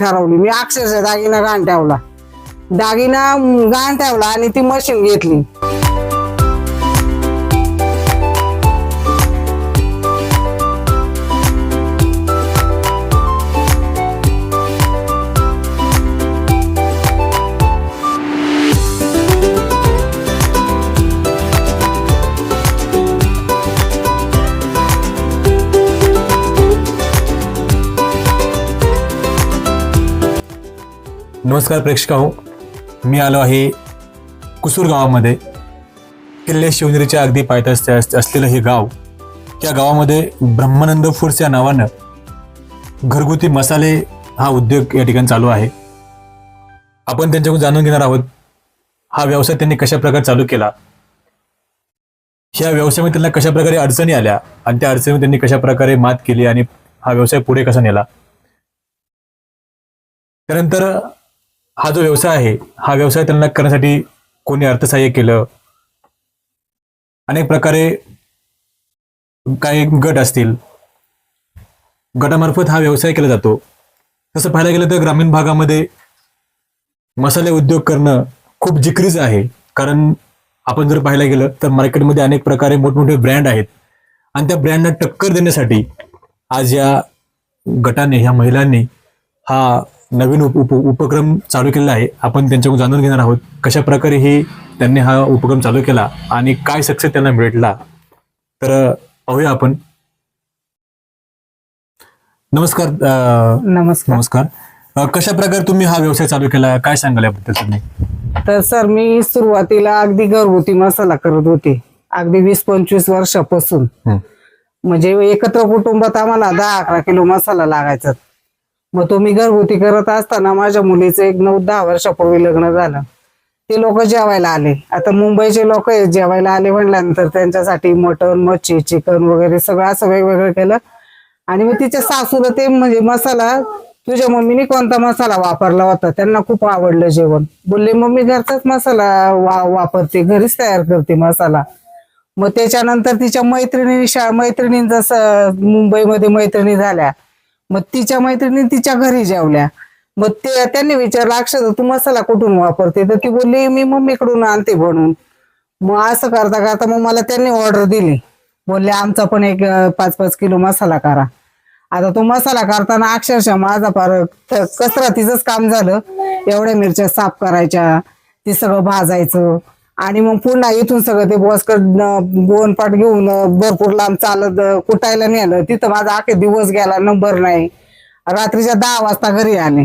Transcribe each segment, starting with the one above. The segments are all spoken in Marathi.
ठरवली. मी अक्षरशः दागिना घाण ठेवला. दागिना घाण ठेवला आणि ती मशीन घेतली. नमस्कार प्रेक्षक हो मी आलो आहे कुसूर गावामध्ये. किल्ले शिवनेरीच्या अगदी पायथ्या असलेलं हे गाव. या गावामध्ये ब्रह्मानंद फूड्स या नावानं घरगुती मसाले हा उद्योग या ठिकाणी चालू आहे. आपण त्यांच्याकडून जाणून घेणार आहोत हा व्यवसाय त्यांनी कशा प्रकारे चालू केला? ह्या व्यवसायामध्ये त्यांना कशा प्रकारे अडचणी आल्या आणि त्या अडचणीवर त्यांनी कशा प्रकारे मात केली आणि हा व्यवसाय पुढे कसा नेला? त्यानंतर हा जो व्यवसाय आहे हा व्यवसाय त्यांना करण्यासाठी कोणी अर्थसहाय्य केलं? अनेक प्रकारे काही गट असतील. गटामार्फत हा व्यवसाय केला जातो. तसं पाहायला गेलं तर ग्रामीण भागामध्ये मसाले उद्योग करणं खूप जिक्रीचं आहे. कारण आपण जर पाहायला गेलं तर मार्केटमध्ये अनेक प्रकारे मोठमोठे ब्रँड आहेत. आणि त्या ब्रँडला टक्कर देण्यासाठी आज या गटाने ह्या महिलांनी हा नवीन उप उप उपक्रम चालू केलेला आहे. आपण त्यांच्याकडून जाणून घेणार आहोत कशा प्रकारे हे त्यांनी हा उपक्रम चालू केला आणि काय सक्सेस त्यांना भेटला. तर पाहूया आपण. नमस्कार नमस्कार. नमस्कार. कशा प्रकारे तुम्ही हा व्यवसाय चालू केला? काय सांगाल याबद्दल तुम्ही? तर सर मी सुरुवातीला अगदी घरगुती मसाला करत होते. अगदी वीस पंचवीस वर्षापासून. म्हणजे एकत्र कुटुंबात आम्हाला दहा अकरा किलो मसाला लागायचा. मग तो मी घरगुती करत असताना माझ्या मुलीचं एक नऊ दहा वर्षापूर्वी लग्न झालं. ते लोक जेवायला आले. आता मुंबईचे लोक जेवायला आले म्हणल्यानंतर त्यांच्यासाठी मटण मच्छी चिकन वगैरे सगळं असं वेगवेगळं केलं. आणि मग तिच्या सासूला ते म्हणजे मसाला तुझ्या मम्मीने कोणता मसाला वापरला होता? त्यांना खूप आवडलं जेवण. बोलले मम्मी घरचाच मसाला वा वापरते घरीच तयार करते मसाला. मग त्याच्यानंतर तिच्या मैत्रिणी शा मैत्रिणींचा जसं मुंबईमध्ये मैत्रिणी झाल्या. मग तिच्या मैत्रिणी तिच्या घरी जेवल्या. मग ते त्यांनी विचारलं अक्षर तू मसाला कुठून वापरते? तर ती बोलली मी मम्मीकडून आणते बनवून. मग असं करता करता मग मला त्यांनी ऑर्डर दिली. बोलले आमचा पण एक पाच पाच किलो मसाला करा. आता तो मसाला करताना अक्षरशः माझा फार थ- कसरतीचंच काम झालं. एवढ्या मिरच्या साफ करायच्या ते सगळं भाजायचं. आणि मग पुन्हा इथून सगळं ते बॉसकड गोवनपाट घेऊन भरपूर लांब चालत कुटायला नेलं. तिथं माझा अखे दिवस गेला नंबर नाही. रात्रीच्या दहा वाजता घरी आले.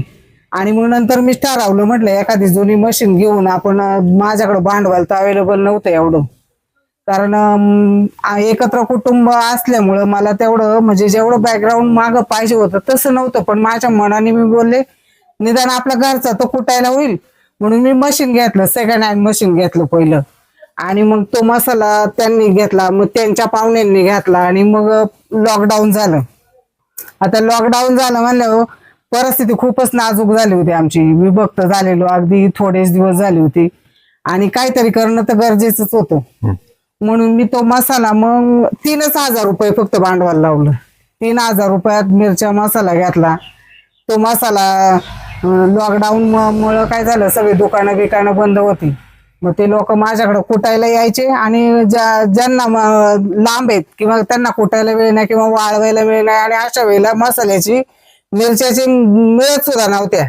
आणि मग नंतर मी ठरवलं म्हटलं एखादी जुनी मशीन घेऊन आपण माझ्याकडं भांडवल तर अवेलेबल नव्हतं एवढं. कारण एकत्र कुटुंब असल्यामुळं मला तेवढं म्हणजे जेवढं बॅकग्राऊंड मागं पाहिजे होतं तसं नव्हतं. पण माझ्या मनाने मी बोलले निदान आपल्या घरचा तो कुटायला होईल. म्हणून मी मशीन घेतलं. सेकंड हँड मशीन घेतलं पहिलं. आणि मग तो मसाला त्यांनी घेतला मग त्यांच्या पाहुण्यांनी घेतला आणि मग लॉकडाऊन झालं. आता लॉकडाऊन झालं म्हणल्यावर परिस्थिती खूपच नाजूक झाली होती आमची. विभक्त झालेलो अगदी थोडेच दिवस झाले होते. आणि काहीतरी करणं तर गरजेचंच होतं. म्हणून मी तो मसाला मग तीनच हजार रुपये फक्त भांडवल लावलं. तीन हजार रुपयात मिरच्या मसाला घेतला. तो मसाला लॉकडाऊन मुळे काय झालं सगळी दुकानं बिकानं बंद होती. मग ते लोक माझ्याकडे कुटायला यायचे आणि ज्या ज्यांना लांब आहेत किंवा त्यांना कुटायला वेळ नाही किंवा वाळवायला वेळ नाही आणि अशा वेळेला मसाल्याची मिरच्याची मिळत सुद्धा नव्हत्या.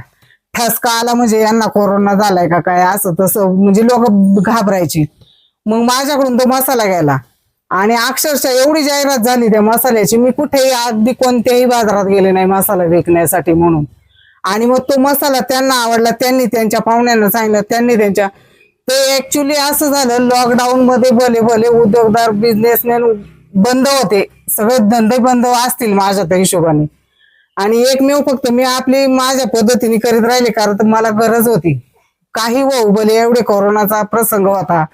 ठसका आला म्हणजे यांना कोरोना झालाय का काय असं तसं म्हणजे लोक घाबरायची. मग माझ्याकडून तो मसाला घ्यायला. आणि अक्षरशः एवढी जाहिरात झाली त्या मसाल्याची मी कुठेही अगदी कोणत्याही बाजारात गेले नाही मसाला विकण्यासाठी म्हणून. आणि मग तो मसाला त्यांना आवडला त्यांनी त्यांच्या पाहुण्यांना सांगितलं त्यांनी त्यांच्या ते ऍक्च्युली असं झालं लॉकडाऊन मध्ये भले भले उद्योगदार बिझनेसमॅन बंद होते. सगळे धंदे बंद असतील माझ्या त्या हिशोबाने. आणि एकमेव फक्त मी आपली माझ्या पद्धतीने करीत राहिले कारण तर मला गरज होती. काही हो भले एवढे कोरोनाचा प्रसंग होता.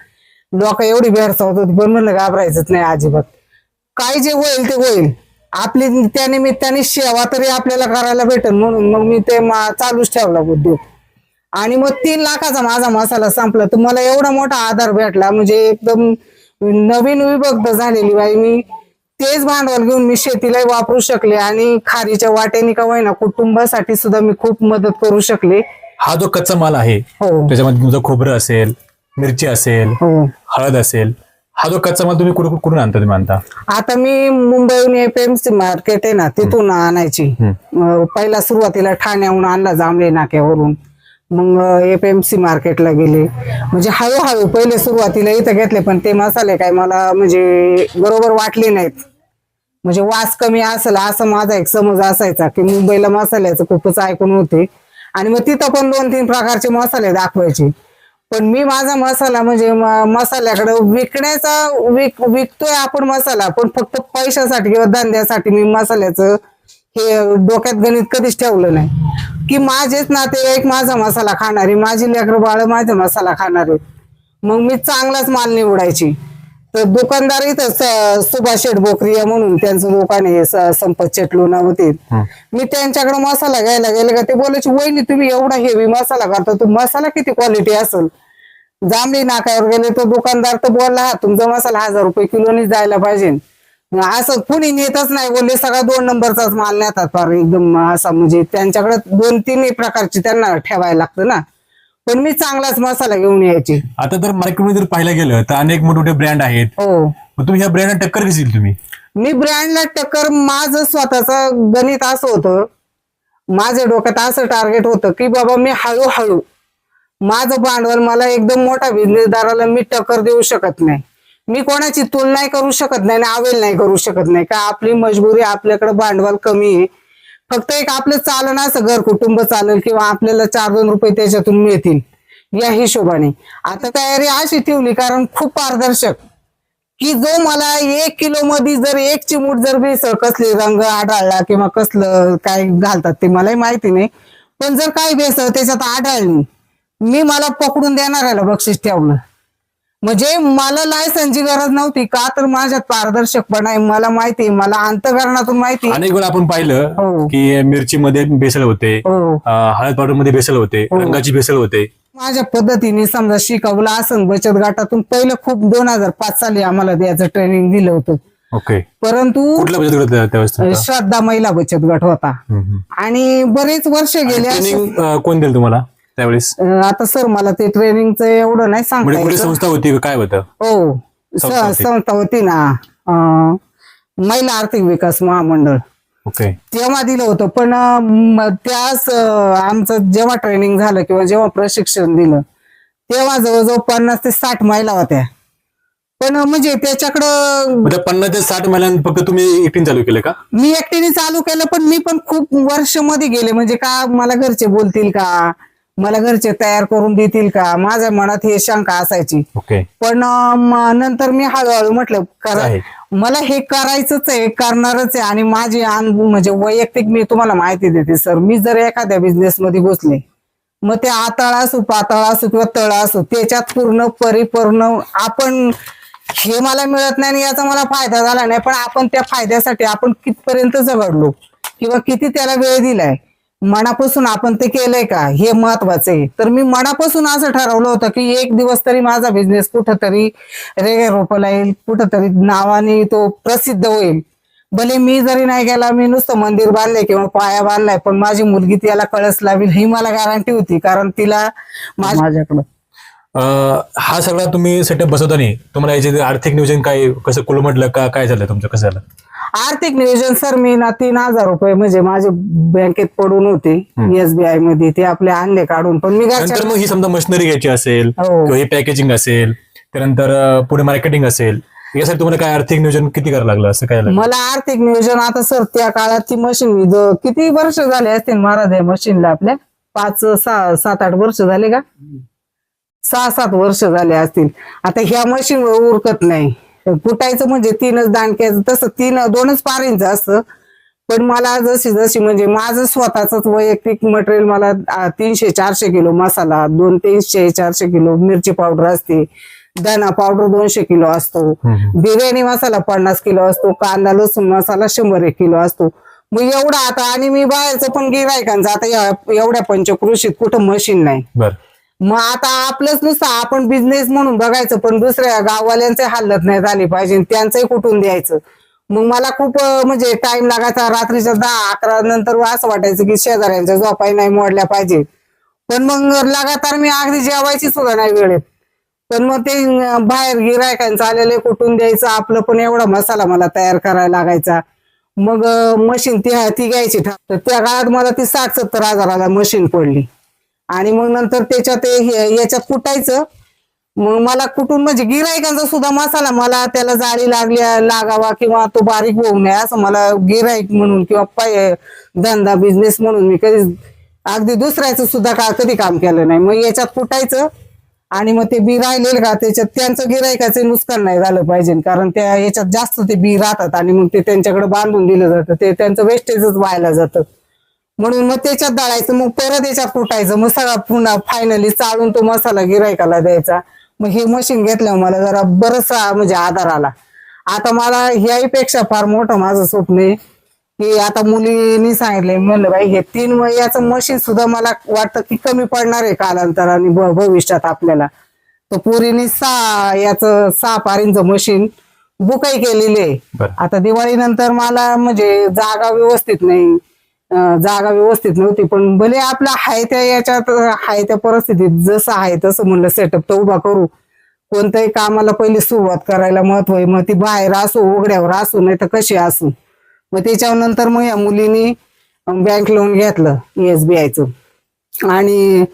लोक एवढी भेडसावत होती पण म्हणलं घाबरायचंच नाही अजिबात. काय जे होईल ते होईल. आपली त्या निमित्ताने सेवा तरी आपल्याला करायला भेटेल. म्हणून मग मी ते चालूच ठेवला उद्योग आणि मग तीन लाखाचा माझा मसाला संपला. तर मला एवढा मोठा आधार भेटला. म्हणजे एकदम नवीन विभक्त झालेली बाई. मी तेच भांडवल घेऊन मी शेतीलाही वापरू शकले आणि खारीच्या वाट्याने का होईना कुटुंबासाठी सुद्धा मी खूप मदत करू शकले. हा जो कच्चा माल आहे हो. त्याच्यामध्ये तुमचं खोबरं असेल मिरची असेल हो. हळद असेल हा जो कच्चा माल तुम्ही कुठून कुठून आणता तुम्ही आणता? आता मी मुंबईहून एपीएमसी मार्केट आहे ना तिथून आणायची. अं, पहिला सुरुवातीला ठाण्याहून आणला जांभळे नाक्यावरून. मग एपीएमसी मार्केटला गेले. म्हणजे हळूहळू पहिले सुरुवातीला इथं घेतले पण ते मसाले काय मला म्हणजे बरोबर वाटले नाहीत. म्हणजे वास कमी असेल असं माझा एक समज असायचा की मुंबईला मसाल्याचं खूपच ऐकून होते. आणि मग तिथं पण दोन तीन प्रकारचे मसाले दाखवायचे. पण मी माझा मसाला म्हणजे म- मसाल्याकडे विकण्याचा विक विकतोय आपण मसाला पण फक्त पैशासाठी किंवा धंद्यासाठी मी मसाल्याचं हे डोक्यात गणित कधीच ठेवलं नाही. की माझेच नाते एक माझा मसाला खाणारी माझी लेकरं बाळ माझा मसाला खाणारे. मग मी चांगलाच माल निवडायची. तर दुकानदार इथं सुभाष शेठ बोकरिया म्हणून त्यांचं दुकान आहे स- संपत चेटलोना होते मी त्यांच्याकडे मसाला घ्यायला गेले का ते बोलायचे वहिनी तुम्ही एवढा हेवी मसाला करता तू मसाला किती क्वालिटी असेल? जांभळी नाक्यावर गेले तो दुकानदार तर बोलला हा तुमचा मसाला हजार रुपये किलोनी जायला पाहिजे. असं कुणी नेतच नाही बोलले सगळा दोन नंबरचाच माल नेतात फार एकदम असा म्हणजे त्यांच्याकडे दोन तीन प्रकारची त्यांना ठेवायला लागतं ना. पण मी चांगलाच मसाला घेऊन यायची. आता तर मार्केटमध्ये जर पाहायला गेलं तर अनेक मोठमोठे ब्रँड आहेत. हो. मग तुम्ही ह्या ब्रँडला टक्कर कशी दिली तुम्ही? मी ब्रँडला टक्कर माझं स्वतःचं गणित असं होतं माझ्या डोक्यात असं टार्गेट होतं की बाबा मी हळूहळू माझं भांडवल मला एकदम मोठा बिझनेसदाराला मी टक्कर देऊ शकत नाही. मी कोणाची तुलना करू शकत नाही आणि आवेल नाही करू शकत नाही. का आपली मजबुरी आपल्याकडे भांडवल कमी आहे. फक्त एक आपलं चालन असं घर कुटुंब चालेल किंवा आपल्याला चार दोन रुपये त्याच्यातून मिळतील. या हिशोबाने. आता तयारी अशी ठेवली कारण खूप पारदर्शक. की जो मला एक किलो मध्ये जर एक चिमूट जर भेसळ कसले रंग आढळला किंवा कसलं काय घालतात ते मलाही माहिती नाही. पण जर काय भेसळ त्याच्यात आढळली मी मला पकडून देणाऱ्याला बक्षीस ठेवलं म्हणजे मला लायसनची गरज नव्हती. का तर माझ्यात पारदर्शकपणा आहे. मला माहिती मला अंतकरणातून माहिती. अनेक वेळा आपण पाहिलं हो. की मिरचीमध्ये भेसळ होते हो. हळद पावडरमध्ये भेसळ होते रंगाची भेसळ होते. माझ्या पद्धतीने समजा शिकवलं असं बचत गटातून पहिलं खूप दोन हजार पाच साली आम्हाला द्यायचं ट्रेनिंग दिलं होतं. ओके. परंतु? श्रद्धा महिला बचत गट होता. आणि बरेच वर्ष गेले कोण दिलं तुम्हाला? त्यावेळेस? अं, आता सर मला ते ट्रेनिंगचं एवढं नाही सांगता म्हणजे कुठली. संस्था होती का? काय होतं? हो स- संस्था होती. संस्था होती ना अं, महिला आर्थिक विकास महामंडळ. ओके. तेव्हा दिलं होतं पण अं, म- त्याच अं, आमचं जेव्हा ट्रेनिंग झालं किंवा जेव्हा प्रशिक्षण दिलं तेव्हा जवळजवळ पन्नास ते साठ महिला होत्या. पण अं, म्हणजे त्याच्याकडं म्हणजे पन्नास ते साठ महिन्यां फक्त तुम्ही एकटीन चालू केलं का? मी एकटीने चालू केलं पण मी पण खूप वर्षमध्ये गेले. म्हणजे का मला घरचे बोलतील का? मला घरचे तयार करून देतील का? माझ्या मनात हे शंका असायची. ओके. पण म- नंतर मी हळूहळू म्हटलं करा. आहे. मला हे करायचंच आहे करणारच आहे. आणि माझी आन- म्हणजे वैयक्तिक मी तुम्हाला माहिती देते सर. मी जर एखाद्या बिझनेस मध्ये घुसले मग ते आतळ असो पातळ असो किंवा तळ असो त्याच्यात पूर्ण परिपूर्ण आपण हे मला मिळत नाही आणि याचा मला फायदा झाला नाही. पण आपण त्या फायद्यासाठी आपण कितपर्यंत झगडलो किंवा किती त्याला वेळ दिलाय? मनापासून आपण ते केलंय का? हे महत्वाचं आहे. तर मी मनापासून असं ठरवलं होतं की एक दिवस तरी माझा बिझनेस कुठंतरी रेगे रोपला येईल कुठंतरी नावाने तो प्रसिद्ध होईल. भले मी जरी नाही गेला मी नुसतं मंदिर बांधलंय किंवा पाया बांधलाय पण माझी मुलगी त्याला कळस लावेल ही मला गॅरंटी होती. कारण तिला माझ्या- माझ्याकडं. हा सगळा तुम्ही सेटअप बसवताना तुम्हाला याचे आर्थिक नियोजन काय कसं कुलमटलं का काय झालं तुमचं? कसं झालं? आर्थिक नियोजन सर मी ना तीन हजार रुपये म्हणजे माझे बँकेत पडून होते एसबीआयमध्ये. ते आपले आणले काढून पण मी घरच्या नंतर मग ही समजा मशिनरी घ्यायची असेल हो. किंवा हे पॅकेजिंग असेल त्यानंतर अं, पुढे मार्केटिंग असेल यासाठी तुम्हाला काय आर्थिक नियोजन किती करावं लागलं असं काय लागलं? मला आर्थिक नियोजन आता सर त्या काळात ती मशीन किती वर्ष झाले असतील महाराज या मशीनला आपल्या? पाच सहा सात आठ वर्ष झाले का? सहा सात वर्ष झाले असतील. आता ह्या मशीनवर उरकत नाही. कुटायचं म्हणजे तीनच दांडक्याचं तसं तीन दोनच पारींचं असतं पण मला जशी जशी म्हणजे माझं स्वतःच वैयक्तिक मटेरियल मला तीनशे चारशे किलो मसाला दोन तीनशे चारशे किलो मिरची पावडर असते. धना पावडर दोनशे किलो असतो. बिर्याणी मसाला पन्नास किलो असतो. कांदा लसूण मसाला शंभर एक किलो असतो. मग एवढा आता आणि मी बाहेरचं पण गिरायकांचं आता एवढ्या पंचकृषीत कुठं मशीन नाही. बर. मग आता आपलंच नुसतं आपण बिझनेस म्हणून बघायचं पण दुसऱ्या गाववाल्यांचे हालत नाही झाली पाहिजे त्यांचंही कुठून द्यायचं? मग मला खूप म्हणजे टाइम लागायचा रात्रीच्या दहा अकरा नंतर असं वाटायचं की शेजाऱ्यांच्या झोपाई नाही मोडल्या पाहिजे. पण मग लगातार मी अगदी जेवायची सुद्धा नाही वेळेत पण मग ते बाहेर गिरायकांचं आलेले कुठून द्यायचं? आपलं पण एवढा मसाला मला तयार करायला लागायचा. मग मशीन ती ती घ्यायची तर त्या काळात मला ती साठ सत्तर हजाराला मशीन पडली. आणि मग नंतर त्याच्यात ते याच्यात कुटायचं. मग मला कुठून म्हणजे गिरायकांचा सुद्धा मसाला मला त्याला जाळी लागली लागावा किंवा तो बारीक होऊ नये असं मला गिरायक म्हणून किंवा पाय धंदा बिझनेस म्हणून मी कधी अगदी दुसऱ्याचं सुद्धा का कधी काम केलं नाही. मग याच्यात कुटायचं आणि मग ते बी राहिलेलं का त्याच्यात त्यांचं गिरायकाचं नुकसान नाही झालं पाहिजे कारण त्या याच्यात जास्त ते बी राहतात आणि मग ते त्यांच्याकडे बांधून दिलं जातं. ते त्यांचं वेस्टेजच व्हायला जातं. म्हणून मग त्याच्यात दळायचं मग परत याच्यात कुटायचं मग सगळा पुन्हा फायनली चाळून तो मसाला गिरायकाला द्यायचा. मग हे मशीन घेतल्यावर मला जरा बरचसा म्हणजे आधार आला. आता मला ह्याहीपेक्षा फार मोठं माझं स्वप्न आहे. की आता मुलींनी सांगितलंय म्हणलं बाई हे तीन याचं मशीन सुद्धा मला वाटतं की कमी पडणार आहे कालांतराने भविष्यात आपल्याला. तर पुरीने सहा याचं सहा पारींचं मशीन बुकही केलेली आहे. आता दिवाळीनंतर मला म्हणजे जागा व्यवस्थित नाही. जागा व्यवस्थित नव्हती पण भले आपला हाय त्या याच्यात हाय त्या परिस्थितीत जसं आहे तसं म्हणलं सेटअप तर उभा करू. कोणत्याही कामाला पहिले सुरुवात करायला महत्त्व आहे मग ती बाहेर असो उघड्यावर असो नाही तर कशी असू. मग त्याच्यानंतर मग या मुलीनी बँक लोन घेतलं एस बी आणि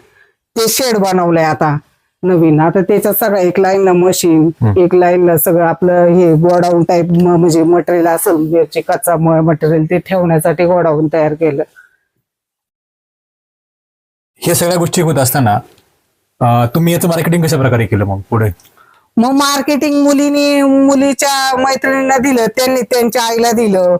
ते शेड बनवलंय आता. नवीन. आता त्याच्यात सगळं एक लाईनला मशीन एक लाईनला सगळं आपलं हे गोडाऊन टाईप म्हणजे मटेरियल असेल मिरची कच्चा मटेरियल ते ठेवण्यासाठी गोडाऊन तयार केलं. हे सगळ्या गोष्टी होत असताना अं, तुम्ही याचं मार्केटिंग कशा प्रकारे केलं मग पुढे? मग मार्केटिंग मुलीनी मुलीच्या मैत्रिणींना दिलं त्यांनी त्यांच्या आईला दिलं.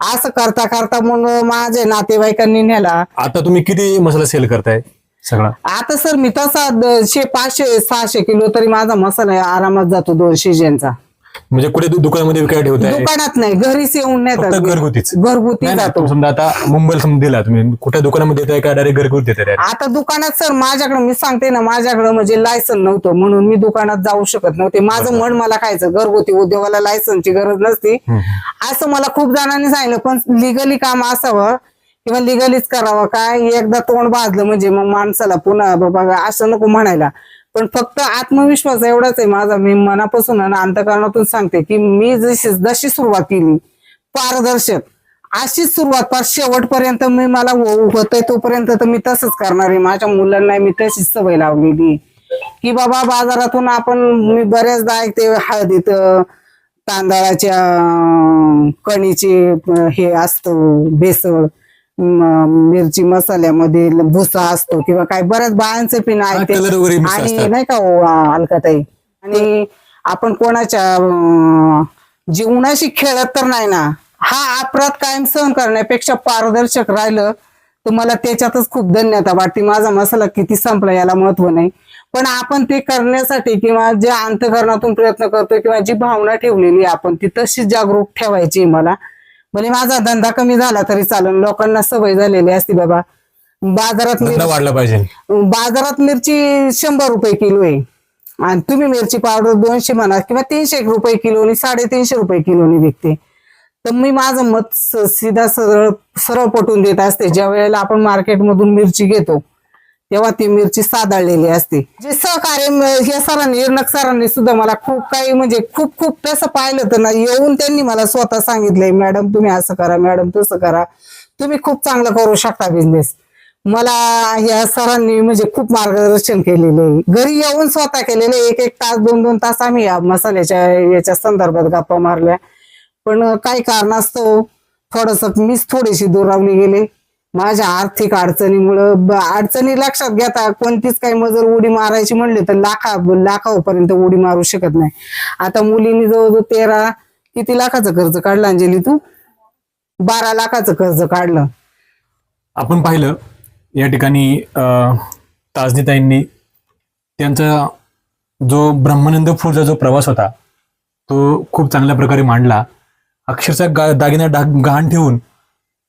असं करता करता मग माझ्या नातेवाईकांनी नेला. आता तुम्ही किती मसाला सेल करताय? सगळा. आता सर मी तसा दोनशे पाचशे सहाशे किलो तरी माझा मसाला आरामात जातो दोन सीजनचा म्हणजे कुठे दु- दुकानामध्ये विकायला ठेवताय? दुकानात नाही घरीच येऊन फक्त नेतात घरगुतीच. घरगुती नाही, नाही, जातो. समजा आता मुंबईला समजा दिला तुम्ही कुठल्या दुकानामध्ये देताय का डायरेक्ट घरगुती देताय? आता दुकानात सर माझ्याकडे मी सांगते ना माझ्याकडे म्हणजे लायसन नव्हतं म्हणून मी दुकानात जाऊ शकत नव्हते. माझं मन मला खायचं घरगुती उद्योगाला लायसनची गरज नसती. असं मला खूप जणांनी सांगितलं पण लिगली काम असावं किंवा लिगलीच करावं. काय एकदा तोंड भाजलं म्हणजे मग माणसाला पुन्हा बाबा असं नको म्हणायला. पण फक्त आत्मविश्वास एवढाच आहे माझा. मी मनापासून आणि अंतकरणातून सांगते की मी जशी जशी सुरुवात केली पारदर्शक. अशीच सुरुवात पार शेवटपर्यंत मी मला होतय होतंय तोपर्यंत तर मी तसंच करणार आहे. माझ्या मुलांना मी तशीच सवय लावलेली की बाबा बाजारातून आपण मी बऱ्याचदा ऐकते हळदीत तांदळाच्या कणीचे हे असतं भेसळ. मिरची मसाल्यामध्ये भुसा असतो किंवा काय बऱ्याच बायांचे color वगैरे mix आणि असतात. नाही का अलकाताई? आणि आपण कोणाच्या अं, जीवनाशी खेळत तर नाही ना हा अपराध कायम सहन करण्यापेक्षा पारदर्शक राहिलं तर मला त्याच्यातच खूप धन्यता वाटते. माझा मसाला किती संपला याला महत्त्व नाही. पण आपण ते करण्यासाठी किंवा जे अंतकरणातून प्रयत्न करतोय किंवा जी भावना ठेवलेली आहे आपण ती तशीच जागरूक ठेवायची आहे मला. म्हणजे माझा धंदा कमी झाला तरी चालेल. लोकांना सवय झालेली असती बाबा. बाजारात धंदा वाढला पाहिजे. बाजारात मिरची शंभर रुपये किलो आहे. आणि तुम्ही मिरची पावडर दोनशे म्हणा किंवा तीनशे रुपये किलोनी साडेतीनशे रुपये किलोनी विकते. तर मी माझं मत स- सीधा सरळ सरळ पटवून देत असते. ज्या वेळेला आपण मार्केटमधून मिरची घेतो तेव्हा ती मिरची सादळलेली असते. जे सहकार्य म- या सरांनी इरनक सरांनी सुद्धा मला खूप काही म्हणजे खूप खूप तसं पाहिलं तर ना येऊन त्यांनी मला स्वतः सांगितलंय मॅडम तुम्ही असं करा मॅडम तसं करा. तुम्ही खूप चांगलं करू शकता बिझनेस मला या सरांनी म्हणजे खूप मार्गदर्शन केलेलं. आहे घरी येऊन स्वतः केलेले. एक एक तास दोन दोन तास आम्ही या मसाल्याच्या याच्या संदर्भात गप्पा मारल्या. पण काही कारणास्तव थोडस मीच थोडीशी दुरावली गेले. माझ्या आर्थिक अडचणीमुळं ब- अडचणी लक्षात घेता कोणतीच काही मजर उडी मारायची म्हणले तर लाखा लाखापर्यंत उडी मारू शकत नाही. आता मुलींनी जवळजवळ तेरा किती लाखाचं कर्ज काढलं अंजली तू? बारा लाखाचं कर्ज काढलं. आपण पाहिलं या ठिकाणी अं, ताजनीताईंनी त्यांचा जो ब्रह्मानंद फूडचा जो प्रवास होता तो खूप चांगल्या प्रकारे मांडला. अक्षरशः गा दागिना डाग गहाण ठेवून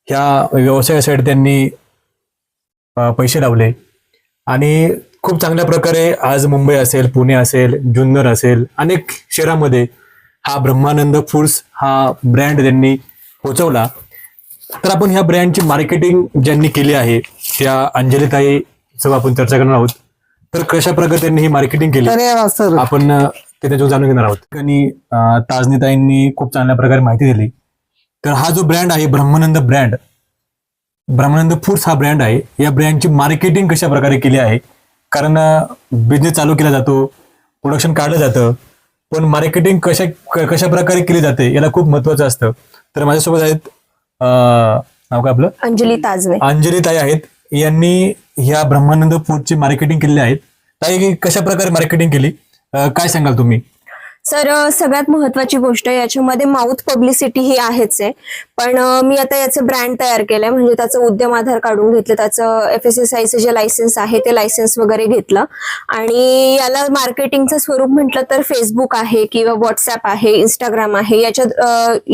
ह्या व्यवसायासाठी त्यांनी पैसे लावले. आणि खूप चांगल्या प्रकारे आज मुंबई असेल पुणे असेल जुन्नर असेल अनेक शहरामध्ये हा ब्रह्मानंद फूड्स हा ब्रँड त्यांनी पोचवला. तर आपण ह्या ब्रँडची मार्केटिंग ज्यांनी केली आहे त्या अंजलीताई आपण चर्चा करणार आहोत. तर कशा प्रकारे त्यांनी ही मार्केटिंग केली? आपण ते त्याच्यावर जाणून घेणार आहोत. आणि ताजनीताईंनी खूप चांगल्या प्रकारे माहिती दिली. तर हा जो ब्रँड आहे ब्रह्मानंद ब्रँड ब्रह्मानंद फूड्स हा ब्रँड आहे. या ब्रँडची मार्केटिंग कशा प्रकारे केली आहे? कारण बिझनेस चालू केला जातो प्रोडक्शन काढलं जातं पण मार्केटिंग कशा कशा प्रकारे केली जाते याला खूप महत्वाचं असतं. तर माझ्यासोबत आहेत नाव काय आपलं? अंजली ताजवे. अंजली ताई आहेत. यांनी ह्या ब्रह्मानंद फूडची मार्केटिंग केलेली आहेत ताई कशा प्रकारे मार्केटिंग केली काय सांगाल तुम्ही? सर सगळ्यात महत्वाची गोष्ट याच्यामध्ये माउथ पब्लिसिटी ही आहेच आहे. पण मी आता याचं ब्रँड तयार केलंय. म्हणजे त्याचं उद्यम आधार काढून घेतलं त्याचं एफ एस एस आयचं जे लायसन्स आहे ते लायसन्स वगैरे घेतलं. आणि याला मार्केटिंगचं स्वरूप म्हटलं तर फेसबुक आहे किंवा व्हॉट्सअप आहे इंस्टाग्राम आहे. याच्या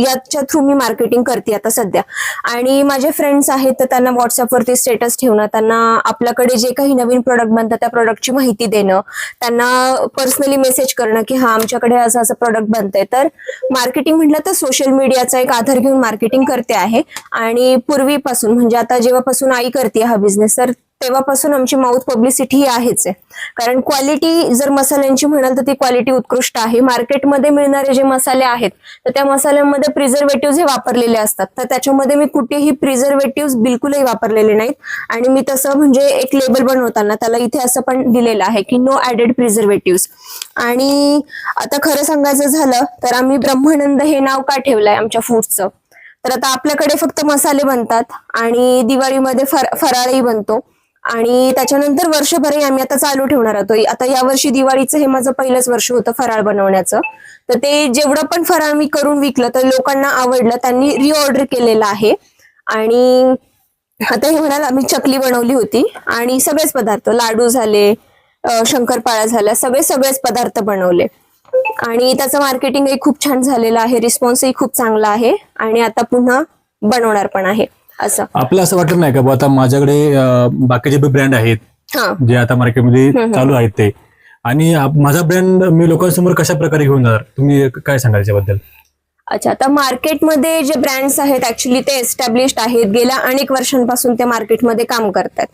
याच्या थ्रू मी मार्केटिंग करते आता सध्या. आणि माझे फ्रेंड्स आहेत तर त्यांना व्हॉट्सअपवरती स्टेटस ठेवणं त्यांना आपल्याकडे जे काही नवीन प्रोडक्ट बनतात त्या प्रोडक्टची माहिती देणं त्यांना पर्सनली मेसेज करणं की हा आमच्याकडे असं असं प्रोडक्ट बनतंय. तर मार्केटिंग म्हटलं तर सोशल मीडियाचा एक आधार घेऊन मार्केटिंग करते आहे. आणि पूर्वीपासून म्हणजे आता जेव्हापासून आई करते हा बिझनेस तर तेव्हापासून आमची माउथ पब्लिसिटी ही आहेच आहे. कारण क्वालिटी जर मसाल्यांची म्हणाल तर ती क्वालिटी उत्कृष्ट आहे. मार्केटमध्ये मिळणारे जे मसाले आहेत तर त्या मसाल्यांमध्ये प्रिझर्वेटिव्ह हे वापरलेले असतात. तर त्याच्यामध्ये मी कुठेही प्रिझर्वेटिव्ह बिलकुलही वापरलेले नाहीत. आणि मी तसं म्हणजे एक लेबल बनवताना त्याला इथे असं पण दिलेलं आहे की नो ऍडेड प्रिझर्वेटिव्ह आणि आता खरं सांगायचं झालं तर आम्ही ब्रह्मानंद हे नाव का ठेवलंय आमच्या फूडचं तर आता आपल्याकडे फक्त मसाले बनतात आणि दिवाळीमध्ये फर फराळही बनतो. आणि त्याच्यानंतर वर्षभरही आम्ही आता चालू ठेवणार आहोत. आता या वर्षी दिवाळीचं हे माझं पहिलंच वर्ष होतं फराळ बनवण्याचं. तर ते जेवढं पण फराळ मी करून विकलं तर लोकांना आवडलं त्यांनी रिऑर्डर केलेलं आहे. आणि आता हे म्हणाल आम्ही चकली बनवली होती आणि सगळेच पदार्थ लाडू झाले शंकरपाळा झाला झाल्या सगळे सगळेच पदार्थ बनवले. आणि त्याचं मार्केटिंगही खूप छान झालेलं आहे रिस्पॉन्सही खूप चांगला आहे आणि आता पुन्हा बनवणार पण आहे. असं. आपलं असं वाटलं नाही का आता माझ्याकडे बाकीचे ब्रँड आहेत हा. जे आता मार्केटमध्ये चालू आहेत ते. आणि माझा ब्रँड मी लोकांसमोर कशा प्रकारे घेऊन जाणार? तुम्ही काय सांगाल याच्याबद्दल? अच्छा आता मार्केटमध्ये जे ब्रँड्स आहेत ऍक्च्युली ते एस्टॅब्लिश्ड आहेत. गेल्या अनेक वर्षांपासून ते मार्केटमध्ये काम करतात.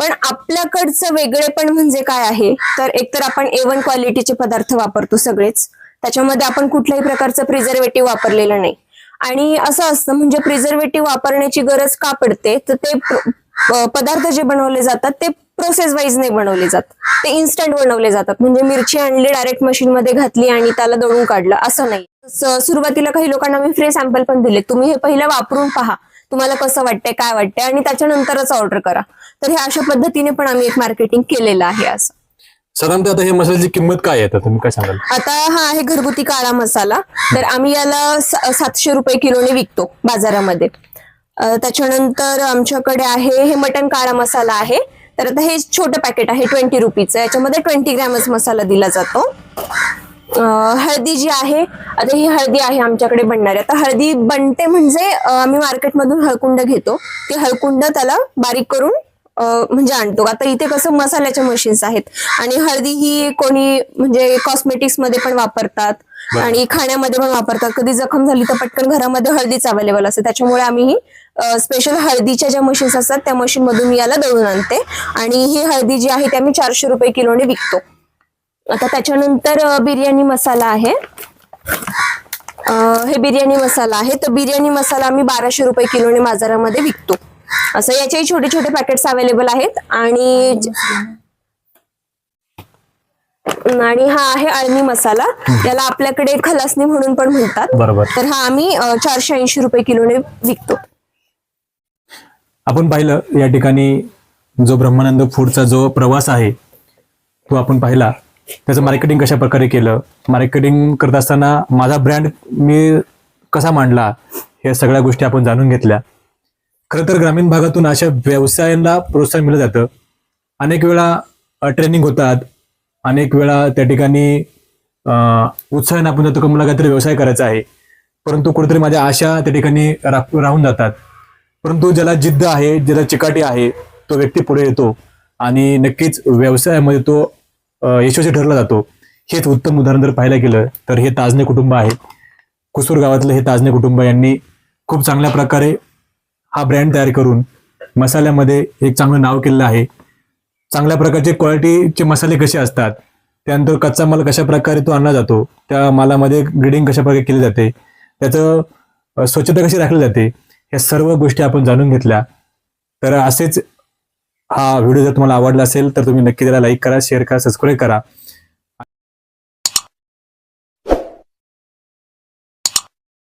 पण आपल्याकडचं वेगळेपण म्हणजे काय आहे? तर एकतर आपण ए वन क्वालिटीचे पदार्थ वापरतो सगळेच. त्याच्यामध्ये आपण कुठल्याही प्रकारचं प्रिझर्वेटिव्ह वापरलेलं नाही. आणि असं असतं म्हणजे प्रिझर्वेटिव्ह वापरण्याची गरज का पडते? तर ते पदार्थ जे बनवले जातात ते प्रोसेस वाईज नाही बनवले जात ते इन्स्टंट बनवले जातात. म्हणजे मिरची आणली डायरेक्ट मशीन मध्ये घातली आणि त्याला दळून काढलं असं नाही. सुरुवातीला काही लोकांना मी फ्री सॅम्पल पण दिले तुम्ही हे पहिलं वापरून पहा. तुम्हाला कसं वाटतंय काय वाटतंय? आणि त्याच्यानंतरच ऑर्डर करा. तर हे अशा पद्धतीने पण आम्ही एक मार्केटिंग केलेलं आहे असं. साधारणतः आता हे मसाल्याची किंमत काय आहे? आता तुम्ही काय सांगाल? आता हा आहे घरगुती काळा मसाला. तर आम्ही याला सातशे रुपये किलोने विकतो बाजारामध्ये. त्याच्यानंतर आमच्याकडे आहे हे मटण काळा मसाला आहे. तर आता हे छोटं पॅकेट आहे ट्वेंटी रुपीचं याच्यामध्ये ट्वेंटी ग्रॅमच मसाला दिला जातो. हळदी जी आहे आता ही हळदी आहे आमच्याकडे बनणारी. आता हळदी बनते म्हणजे आम्ही मार्केटमधून हळकुंड घेतो. ते हळकुंड त्याला बारीक करून म्हणजे आणतो. आता इथे कसं मसाल्याच्या मशीन्स आहेत. आणि हळदी ही कोणी म्हणजे कॉस्मेटिक्समध्ये पण वापरतात. आणि खाण्यामध्ये पण वापरतात. कधी जखम झाली तर पटकन घरामध्ये हळदीच अवेलेबल असते. त्याच्यामुळे आम्ही ही स्पेशल हळदीच्या ज्या मशीन्स असतात त्या मशीन मधून मी याला दळून आणते. आणि ही हळदी जी आहे ती आम्ही चारशे रुपये किलोने विकतो. आता त्याच्यानंतर बिर्याणी मसाला आहे. हे बिर्याणी मसाला आहे. तर बिर्याणी मसाला आम्ही बाराशे रुपये किलोने बाजारामध्ये विकतो. असं याचेही छोटे छोटे पॅकेट्स अवेलेबल आहेत. आणि आणि हा आहे अळणी मसाला. याला आपल्याकडे खलासणी म्हणून पण म्हणतात. बरोबर. तर हा आम्ही चारशे ऐंशी रुपये किलोने विकतो. आपण पाहिलं या ठिकाणी जो ब्रह्मानंद फूडचा जो प्रवास आहे तो आपण पाहिला. त्याचं मार्केटिंग कशा प्रकारे केलं? मार्केटिंग करत असताना माझा ब्रँड मी कसा मांडला? या सगळ्या गोष्टी आपण जाणून घेतल्या. खरं तर ग्रामीण भागातून अशा व्यवसायांना प्रोत्साहन मिळत जातं. अनेक वेळा ट्रेनिंग होतात. अनेक वेळा त्या ठिकाणी उत्साहन उत्साहाने आपण जातो की मला काहीतरी व्यवसाय करायचा आहे. परंतु कुठेतरी माझ्या आशा त्या ठिकाणी रा- राहून जातात. परंतु ज्याला जिद्द आहे ज्याला चिकाटी आहे तो व्यक्ती पुढे येतो. आणि नक्कीच व्यवसायामध्ये तो यशस्वी ठरला जातो. हेच उत्तम उदाहरण जर पाहायला गेलं तर हे ताजने कुटुंब आहे. कुसूर गावातलं हे ताजने कुटुंब यांनी खूप चांगल्या प्रकारे हा ब्रँड तयार करून मसाल्यामध्ये एक चांगलं नाव केलेलं आहे. चांगल्या प्रकारचे क्वालिटीचे मसाले कसे असतात त्यानंतर कच्चा माल कशा प्रकारे तो आणला जातो त्या मालामध्ये ग्रेडिंग कशा प्रकारे केली जाते त्याचं स्वच्छता कशी राखली जाते या सर्व गोष्टी आपण जाणून घेतल्या. तर असेच हा व्हिडिओ जर तुम्हाला आवडला असेल तर तुम्ही नक्की त्याला लाईक करा शेअर करा सबस्क्राईब करा.